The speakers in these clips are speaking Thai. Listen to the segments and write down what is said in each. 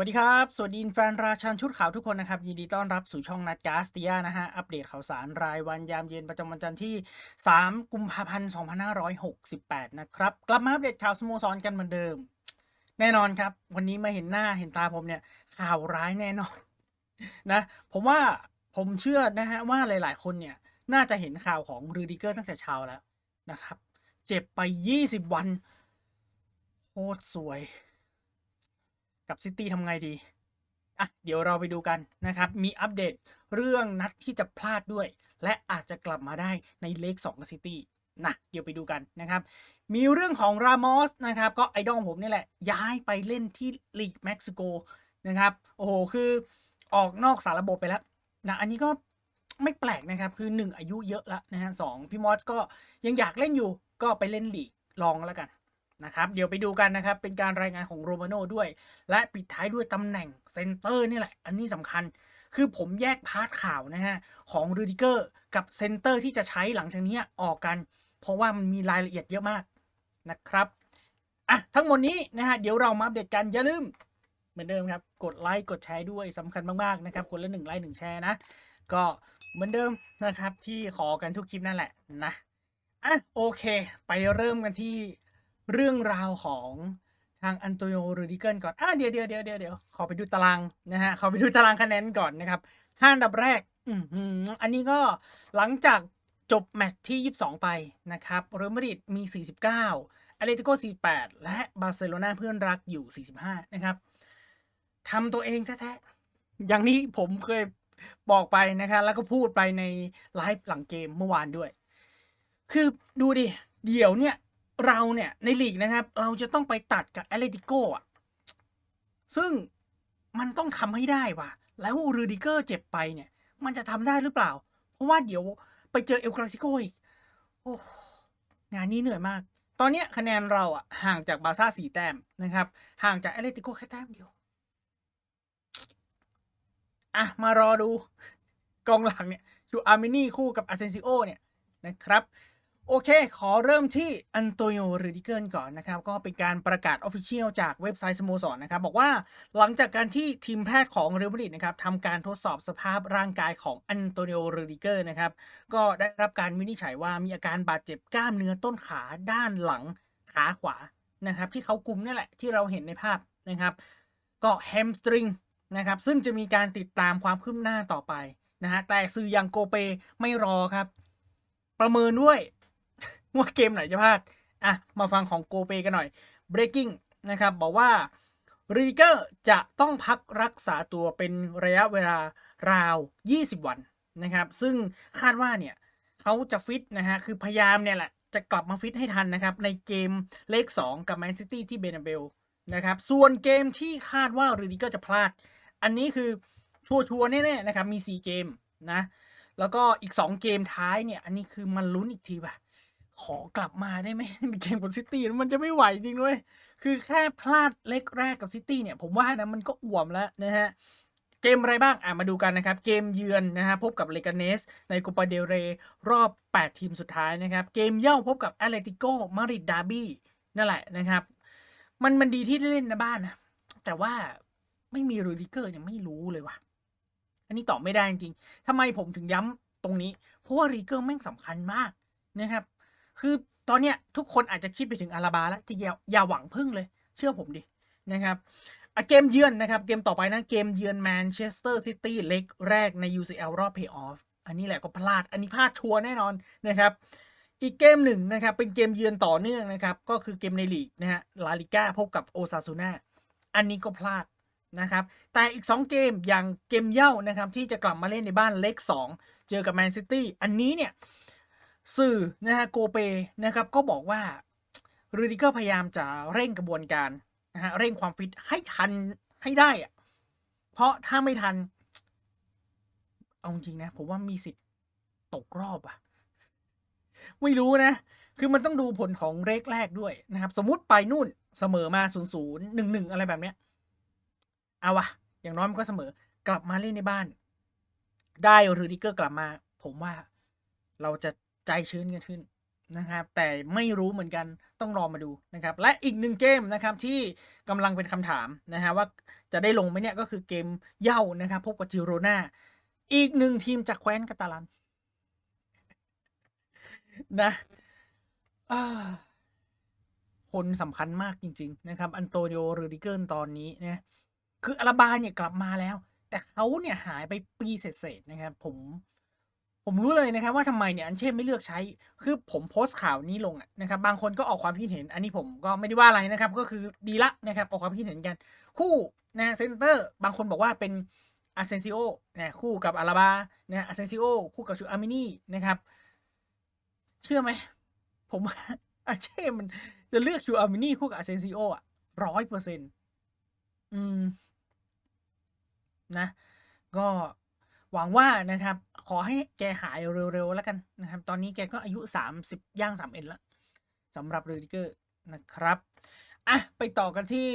วัสดีครับ สวัสดีแฟนราชันชุดขาวทุกคนนะครับ ยินดีต้อนรับสู่ช่องนัดกาสเตียนะฮะ อัปเดตข่าวสารรายวันยามเย็นประจำวันจันทร์ที่ 3 กุมภาพันธ์ 2568 นะครับ กลับมาอัปเดตข่าวสโมสรกันเหมือนเดิม แน่นอนครับ วันนี้มาเห็นหน้าเห็นตาผมเนี่ย ข่าวร้ายแน่นอนนะ ผมว่าผมเชื่อนะฮะว่าหลาย ๆ คนเนี่ยน่าจะเห็นข่าวของรูดิเกอร์ตั้งแต่เช้าแล้วนะครับ เจ็บไป 20 วันโคตรสวย กับซิตี้ทำไงดีอะเดี๋ยวเราไปดูกันนะครับ มีอัปเดตเรื่องนัดที่จะพลาดด้วย และอาจจะกลับมาได้ในเลข2กับซิตี้นะเดี๋ยวไปดูกันนะครับ มีเรื่องของรามอสนะครับ ก็ไอดอลผมนี่แหละ ย้ายไปเล่นที่ลีกเม็กซิโกนะครับ โอ้โห คือออกนอกสารระบบไปแล้วนะอันนี้ก็ไม่แปลกนะครับ คือ 1 อายุเยอะแล้วนะฮะสองพี่มอสก็ยังอยากเล่นอยู่ก็ไปเล่นลีกลองแล้วกัน นะครับ เดี๋ยวไปดูกันนะครับ เป็นการรายงานของโรมาโน่ด้วย และปิดท้ายด้วยตำแหน่งเซนเตอร์นี่แหละ อันนี้สำคัญ คือผมแยกพาร์ทข่าวนะฮะ ของรูดิเกอร์กับเซนเตอร์ที่จะใช้หลังจากนี้ออกกัน เพราะว่ามันมีรายละเอียดเยอะมากนะครับอะทั้งหมดนี้นะฮะ เดี๋ยวเรามาอัปเดตกัน อย่าลืม เหมือนเดิมครับ กดไลค์ กดแชร์ด้วยสำคัญมากๆนะครับ คนละหนึ่งไลค์หนึ่งแชร์นะ ก็เหมือนเดิมนะครับที่ขอกันทุกคลิปนั่นแหละนะอะโอเค ไปเริ่มกันที่ เรื่องราวของทางอันโตนิโอรูดิเกิลก่อนอะเดี๋ยวเดี๋ยวเดี๋ยวเดี๋ยวเดี๋ยวขอไปดูตารางนะฮะขอไปดูตารางคะแนนก่อนนะครับห้าอันดับแรกอืมอันนี้ก็หลังจากจบแมตช์ที่ 22 ไปนะครับเรอัลมาดริดมี 49อเลติโก48 และบาร์เซโลนาเพื่อนรักอยู่ 45 นะครับทำตัวเองแท้ๆ อย่างนี้ผมเคยบอกไปนะครับแล้วก็พูดไปในไลฟ์หลังเกมเมื่อวานด้วย คือดูดิ เดี๋ยวเนี่ย เราเนี่ยในลีกนะครับ เราจะต้องไปตัดกับแอตเลติโกอะ ซึ่งมันต้องทำให้ได้ว่ะ แล้วรูดิเกอร์เจ็บไปเนี่ย มันจะทำได้หรือเปล่า เพราะว่าเดี๋ยวไปเจอเอลคลาสิโกอีก โอ้งานนี้เหนื่อยมาก ตอนเนี้ยคะแนนเราอะห่างจากบาร์ซ่าสี่แต้มนะครับ ห่างจากแอตเลติโกแค่แต้มเดียว อะ มารอดูกองหลังเนี่ยชูอาร์เมนีคู่กับอาเซนซิโอเนี่ยนะครับ โอเค ขอเริ่มที่อันโตนิโอรูดิเกิลก่อนนะครับ ก็เป็นการประกาศออฟฟิเชียลจากเว็บไซต์สโมสรนะครับ บอกว่าหลังจากการที่ทีมแพทย์ของเรอัลมาดริดนะครับทำการทดสอบสภาพร่างกายของอันโตนิโอรูดิเกอร์นะครับ ก็ได้รับการวินิจฉัยว่ามีอาการบาดเจ็บกล้ามเนื้อต้นขาด้านหลังขาขวานะครับ ที่เขากุมนี่แหละที่เราเห็นในภาพนะครับ ก็แฮมสตริงนะครับซึ่งจะมีการติดตามความคืบหน้าต่อไปนะฮะแต่สื่ออย่างโกเปไม่รอครับ ประเมินด้วย ว่าเกมไหนจะพลาดอะมาฟังของโกเปกันหน่อย breaking นะครับบอกว่ารีเกอร์จะต้องพักรักษาตัวเป็นระยะเวลาราว 20 วันนะครับ ซึ่งคาดว่าเนี่ยเขาจะฟิตนะฮะ คือพยายามเนี่ยแหละ จะกลับมาฟิตให้ทันนะครับ ในเกมเลข 2 กับแมนซิตี้ที่เบนาเบลนะครับ ส่วนเกมที่คาดว่ารีเกอร์จะพลาด อันนี้คือชัวร์ๆแน่ๆนะครับ มี 4 เกมนะ แล้วก็อีก 2 เกมท้ายเนี่ย อันนี้คือมันลุ้นอีกทีว่ะ ขอกลับมาได้ไหมในเกมกับซิตี้มันจะไม่ไหวจริงด้วย คือแค่พลาดเล็กแรกกับซิตี้เนี่ย ผมว่านะมันก็อ่วมแล้วนะฮะเกมอะไรบ้าง อะ มาดูกันนะครับ เกมเยือนนะฮะ พบกับเลกาเนส ในโคปาเดเรรอบ 8 ทีมสุดท้ายนะครับ เกมเย่าพบกับแอตเลติโกมาริดดาร์บี้นั่นแหละนะครับ มันมันดีที่ได้เล่นในบ้านนะ แต่ว่าไม่มีรูดิเกอร์เนี่ยไม่รู้เลยว่ะ อันนี้ตอบไม่ได้จริงๆทำไมผมถึงย้ำตรงนี้ เพราะว่ารีเกอร์แม่งสำคัญมากนะครับ คือตอนเนี้ยทุกคนอาจจะคิดไปถึงอาราบาแล้วแต่อย่าอย่าหวังพึ่งเลย เชื่อผมดินะครับเกมเยือนนะครับ เกมต่อไปนะ เกมเยือนแมนเชสเตอร์ซิตี้เล็กแรกใน UCL รอบเพย์ออฟอันนี้แหละก็พลาด อันนี้พลาดชัวร์แน่นอนนะครับ อีกเกมหนึ่งนะครับ เป็นเกมเยือนต่อเนื่องนะครับ ก็คือเกมในลีกนะฮะลาลิก้าพบกับโอซาซูน่าอันนี้ก็พลาดนะครับ แต่อีก 2 เกมอย่างเกมเย่านะครับ ที่จะกลับมาเล่นในบ้านเล็ก 2 เจอกับแมนซิตี้อันนี้เนี่ย สื่อนะฮะโกเปนะครับก็บอกว่ารูดิเกอร์พยายามจะเร่งกระบวนการนะฮะเร่งความฟิตให้ทันให้ได้อะเพราะถ้าไม่ทัน เอาจริงนะ ผมว่ามีสิทธิ์ตกรอบอะไม่รู้นะ คือมันต้องดูผลของเรกแรกด้วยนะครับ สมมุติไปนู่นเสมอมาศูนย์ศูนย์หนึ่งหนึ่งอะไรแบบเนี้ยเอาวะอย่างน้อยมันก็เสมอกลับมาเล่นในบ้าน ได้รูดิเกอร์กลับมา ผมว่าเราจะ ใจชื้นกันขึ้นนะครับแต่ไม่รู้เหมือนกันต้องรอมาดูนะครับและอีกหนึ่งเกมนะครับที่กำลังเป็นคำถามนะฮะว่าจะได้ลงไหมเนี่ยก็คือเกมเย้านะครับพบกับจิโรนาอีกหนึ่งทีมจากแคว้นกาตาลันนะคนสำคัญมากจริง ๆ นะครับ อันโตนิโอรูดิเกิลตอนนี้นะคืออาราบาเนี่ยกลับมาแล้ว แต่เขาเนี่ยหายไปปีเศษๆนะครับ ผม ผมรู้เลยนะครับว่าทำไมเนี่ยอันเช่ไม่เลือกใช้ คือผมโพสต์ข่าวนี้ลงนะครับ บางคนก็ออกความคิดเห็น อันนี้ผมก็ไม่ได้ว่าอะไรนะครับ ก็คือดีละนะครับออกความคิดเห็นกัน คู่นะเซนเตอร์บางคนบอกว่าเป็นอาเซนซิโอนะคู่กับอาราบานะอาเซนซิโอคู่กับชูอามินี่นะครับ เชื่อไหม ผมอาเช่มันจะเลือกชูอามินี่คู่กับอาเซนซิโออะร้อยเปอร์เซ็นต์อืมนะ ก็ หวังว่านะครับ ขอให้แกหายเร็วๆแล้วกันนะครับ ตอนนี้แกก็อายุสามสิบย่างสามเอ็ดแล้วสำหรับเรดิเกอร์นะครับอะไปต่อกันที่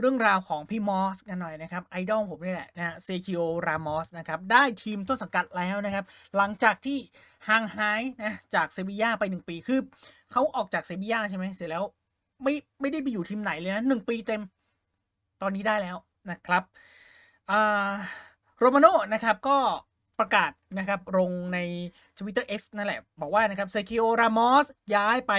เรื่องราวของพี่มอสกันหน่อยนะครับ ไอดอลผมนี่แหละนะเซคิโอรามอสนะครับ ได้ทีมต้นสังกัดแล้วนะครับ หลังจากที่ห่างหายนะจากเซบีย่าไปหนึ่งปี คือเขาออกจากเซบีย่าใช่ไหมเสร็จแล้วไม่ไม่ได้ไปอยู่ทีมไหนเลยนะหนึ่งปีเต็ม ตอนนี้ได้แล้วนะครับอ่า โรมาโน่นะครับก็ประกาศนะครับลงใน Twitter X นั่นแหละ บอกว่านะครับเซคิโอรามอสย้ายไป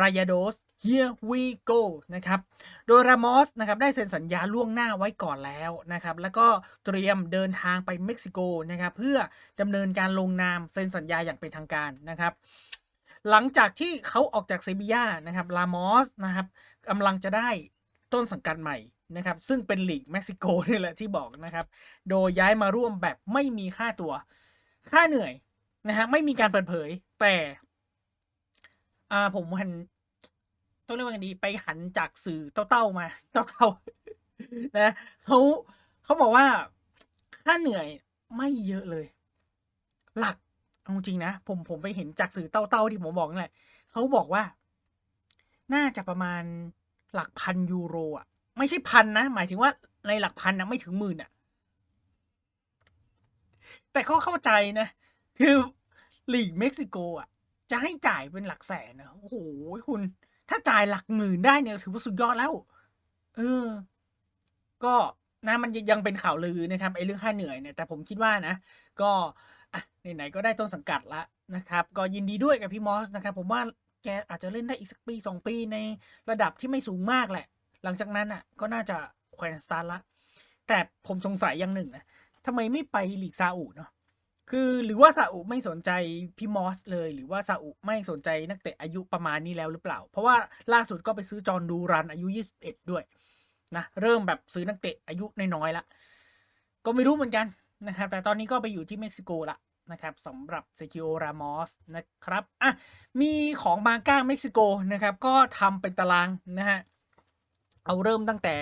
รายาโดส here we go นะครับ โดยรามอสนะครับได้เซ็นสัญญาล่วงหน้าไว้ก่อนแล้วนะครับ แล้วก็เตรียมเดินทางไปเม็กซิโกนะครับ เพื่อดำเนินการลงนามเซ็นสัญญาอย่างเป็นทางการนะครับ หลังจากที่เขาออกจากเซบีย่านะครับลามอสนะครับกำลังจะได้ต้นสังกัดใหม่ นะครับซึ่งเป็นลีกเม็กซิโกนี่แหละที่บอกนะครับ โดยย้ายมาร่วมแบบไม่มีค่าตัว ค่าเหนื่อยนะฮะไม่มีการเปิดเผย แต่อ่าผมหันต้องเรียกว่าไงดีไปหันจากสื่อเต้าๆมาเต้าๆนะเขาเขาบอกว่าค่าเหนื่อยไม่เยอะเลย หลักเอาจริงนะผมผมไปเห็นจากสื่อเต้าๆที่ผมบอกนั่นแหละเขาบอกว่า น่าจะประมาณหลักพันยูโรอะ ไม่ใช่พันนะ หมายถึงว่าในหลักพันนะไม่ถึงหมื่นอะแต่เขาเข้าใจนะ คือลีกเม็กซิโกอะ จะให้จ่ายเป็นหลักแสนนะโอ้โหคุณ ถ้าจ่ายหลักหมื่นได้เนี่ยถือว่าสุดยอดแล้ว เออ ก็นะมันยังเป็นข่าวลือนะครับไอ้เรื่องค่าเหนื่อยเนี่ยแต่ผมคิดว่านะ ก็อะไหนๆก็ได้ต้นสังกัดละนะครับ ก็ยินดีด้วยกับพี่มอสนะครับ ผมว่าแกอาจจะเล่นได้อีกสักปีสองปีในระดับที่ไม่สูงมากแหละ หลังจากนั้นอะก็น่าจะแขวนสตาร์ละ แต่ผมสงสัยอย่างหนึ่งนะทำไมไม่ไปลีกซาอุเนาะคือหรือว่าซาอุไม่สนใจพี่มอสเลย หรือว่าซาอุไม่สนใจนักเตะอายุประมาณนี้แล้วหรือเปล่า เพราะว่าล่าสุดก็ไปซื้อจอร์นดูรันอายุ 21 ด้วยนะเริ่มแบบซื้อนักเตะอายุน้อยๆละก็ไม่รู้เหมือนกันนะครับ แต่ตอนนี้ก็ไปอยู่ที่เม็กซิโกละนะครับสำหรับเซคิโอรามอสนะครับอะมีของบางก้าเม็กซิโกนะครับก็ทำเป็นตารางนะฮะ เอาเริ่มตั้งแต่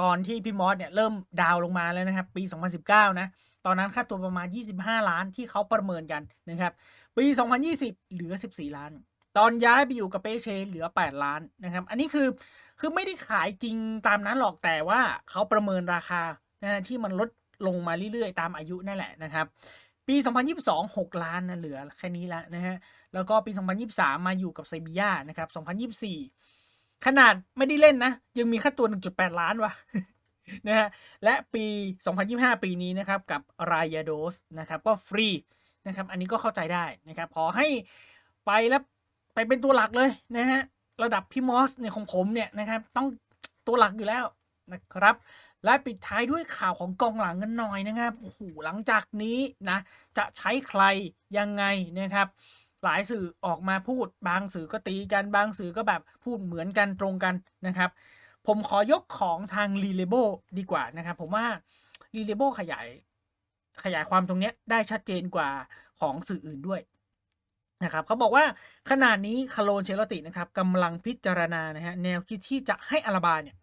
ตอนที่พี่มอสเนี่ยเริ่มดาวลงมาแล้วนะครับ ปี 2019 นะ ตอนนั้นค่าตัวประมาณ 25 ล้านที่เขาประเมินกันนะครับ ปี 2020 เหลือ 14 ล้าน ตอนย้ายไปอยู่กับเปเชเหลือ 8 ล้านนะครับ อันนี้คือคือไม่ได้ขายจริงตามนั้นหรอกแต่ว่าเขาประเมินราคานะที่มันลดลงมาเรื่อยๆ ตามอายุนั่นแหละนะครับ ปี 2022 6 ล้านนะเหลือแค่นี้แล้วนะฮะแล้วก็ปี 2023 มาอยู่กับเซบีย่านะครับ 2024 ขนาดไม่ได้เล่นนะ ยังมีค่าตัว 1.8 ล้านวะนะฮะและปี 2025 ปีนี้นะครับ กับรายาโดสนะครับ ก็ฟรีนะครับ อันนี้ก็เข้าใจได้นะครับ ขอให้ไปแล้วไปเป็นตัวหลักเลยนะฮะระดับพี่มอสเนี่ยของผมเนี่ยนะครับ ต้องตัวหลักอยู่แล้วนะครับ และปิดท้ายด้วยข่าวของกองหลังกันหน่อยนะครับโอ้โหหลังจากนี้นะ จะใช้ใครยังไงนะครับ หลายสื่อออกมาพูดบางสื่อก็ตีกันบางสื่อก็แบบพูดเหมือนกันตรงกันนะครับ ผมขอยกของทางรีเลเบดีกว่านะครับ ผมว่ารีเลเบขยายขยายความตรงนี้ได้ชัดเจนกว่าของสื่ออื่นด้วยนะครับเขาบอกว่าขณะนี้คาโลนเชลตินะครับกำลังพิจารณานะฮะแนวคิดที่จะให้อาราบาเนี่ย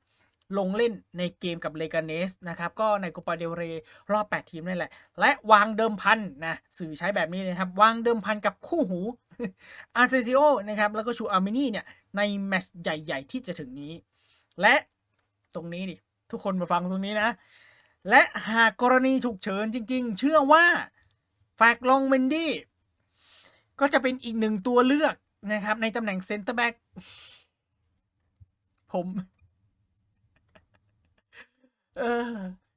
ลงเล่นในเกมกับเลกาเนสนะครับก็ในโกปาเดลเรรอบ 8 ทีมนั่นแหละ และวางเดิมพันนะสื่อใช้แบบนี้นะครับ วางเดิมพันกับคู่หูอาร์เซซิโอนะครับแล้วก็ชูอาร์เมนีเนี่ยในแมตช์ใหญ่ ๆ ที่จะถึงนี้ และตรงนี้ดิทุกคนมาฟังตรงนี้นะ และหากกรณีฉุกเฉินจริง ๆ เชื่อว่าแฟกลองเมนดี้ก็จะเป็นอีกหนึ่งตัวเลือกนะครับ ในตำแหน่งเซนเตอร์แบ็กผม เออ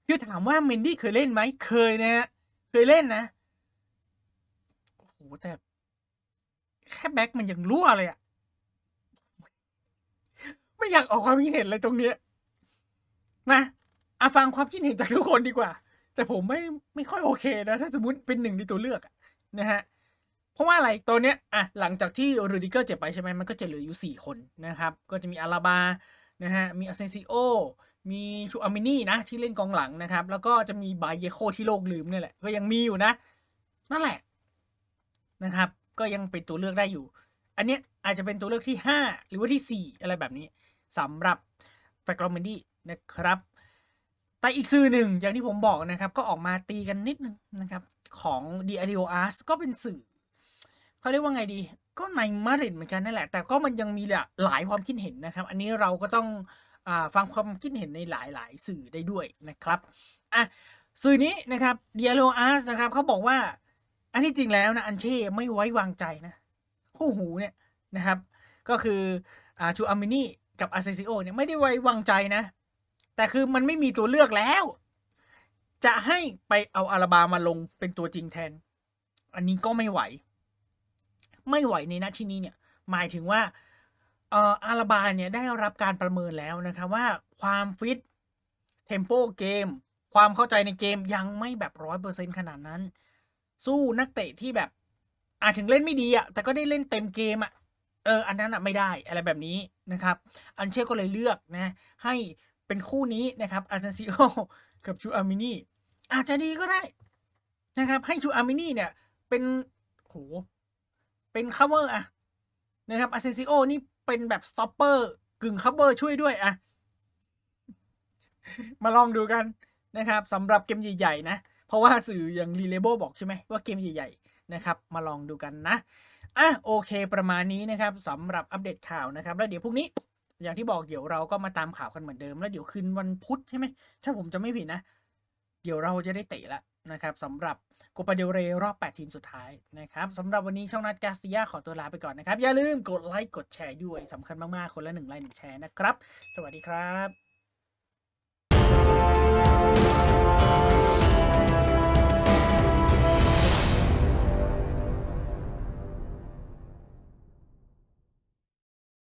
คือถามว่าเมนดี้เคยเล่นไหม เคยนะฮะ เคยเล่นนะ โอ้โห แต่ แค่แบ็กมันยังรั่วเลยอะไม่อยากออกความคิดเห็นเลยตรงเนี้ย มาอาฟังความคิดเห็นจากทุกคนดีกว่า แต่ผมไม่ไม่ค่อยโอเคนะ ถ้าสมมติเป็นหนึ่งในตัวเลือกนะฮะ เพราะว่าอะไรตัวเนี้ยอะหลังจากที่รูดิเกอร์เจ็บไปใช่ไหมมันก็จะเหลืออยู่ 4 คนนะครับ ก็จะมีอาราบานะฮะมีอาเซนซิโอ มีชูอามินี่นะที่เล่นกองหลังนะครับ แล้วก็จะมีบายเยโคที่โลกลืมเนี่ยแหละก็ยังมีอยู่นะ นั่นแหละนะครับ ก็ยังเป็นตัวเลือกได้อยู่ อันเนี้ยอาจจะเป็นตัวเลือกที่ 5 หรือว่าที่ 4 อะไรแบบนี้สำหรับแฟกลอมเมนดี้นะครับ แต่อีกสื่อหนึ่งอย่างที่ผมบอกนะครับ ก็ออกมาตีกันนิดนึงนะครับ ของ d ีอาริโออาร์ก็เป็นสื่อเขาเรียกว่าไงดี ก็ในมาริดเหมือนกันนั่นแหละ แต่ก็มันยังมีหลายความคิดเห็นนะครับ อันนี้เราก็ต้อง ฟังความคิดเห็นในหลาย ๆ สื่อได้ด้วยนะครับอะสื่อนี้นะครับเดียโรอาร์สนะครับเขาบอกว่า อันที่จริงแล้วนะอันเช่ไม่ไว้วางใจนะคู่หูเนี่ยนะครับ ก็คืออาชูอามินี่กับอาเซซิโอเนี่ยไม่ได้ไว้วางใจนะ แต่คือมันไม่มีตัวเลือกแล้ว จะให้ไปเอาอาราบามาลงเป็นตัวจริงแทน อันนี้ก็ไม่ไหว ไม่ไหวในนาทีนี้เนี่ย หมายถึงว่า เอ่ออาราบาเนี่ยได้รับการประเมินแล้วนะครับว่าความฟิตเทมโปเกม ความเข้าใจในเกมยังไม่แบบร้อยเปอร์เซ็นขนาดนั้น สู้นักเตะที่แบบอาจถึงเล่นไม่ดีอะแต่ก็ได้เล่นเต็มเกมอะเออ อันนั้นอะไม่ได้อะไรแบบนี้นะครับ อันเช่ก็เลยเลือกนะ ให้เป็นคู่นี้นะครับอาเซนซิโอกับชูอามินี่อาจจะดีก็ได้นะครับ ให้ชูอามินี่เนี่ย เป็นโหเป็นคัฟเวอร์อะนะครับอาเซนซิโอนี่ เป็นแบบสต็อปเปอร์กึ่งคัฟเวอร์ช่วยด้วยอะมาลองดูกันนะครับสำหรับเกมใหญ่ๆนะ เพราะว่าสื่ออย่างรีเลเบบอกใช่ไหมว่าเกมใหญ่ๆนะครับ มาลองดูกันนะอะโอเคประมาณนี้นะครับสำหรับอัปเดตข่าวนะครับ แล้วเดี๋ยวพรุ่งนี้ อย่างที่บอกเดี๋ยวเราก็มาตามข่าวกันเหมือนเดิม แล้วเดี๋ยวคืนวันพุธใช่ไหมถ้าผมจะไม่ผิดนะ เดี๋ยวเราจะได้เตะล้ว นะครับสำหรับกูปาเดลเรรอบ 8 ทีมสุดท้ายนะครับสำหรับวันนี้ช่องนัดกาสติยาขอตัวลาไปก่อนนะครับ อย่าลืมกดไลค์กดแชร์ด้วยสำคัญมาก ๆ คนละหนึ่งไลค์หนึ่งแชร์นะครับ สวัสดีครับ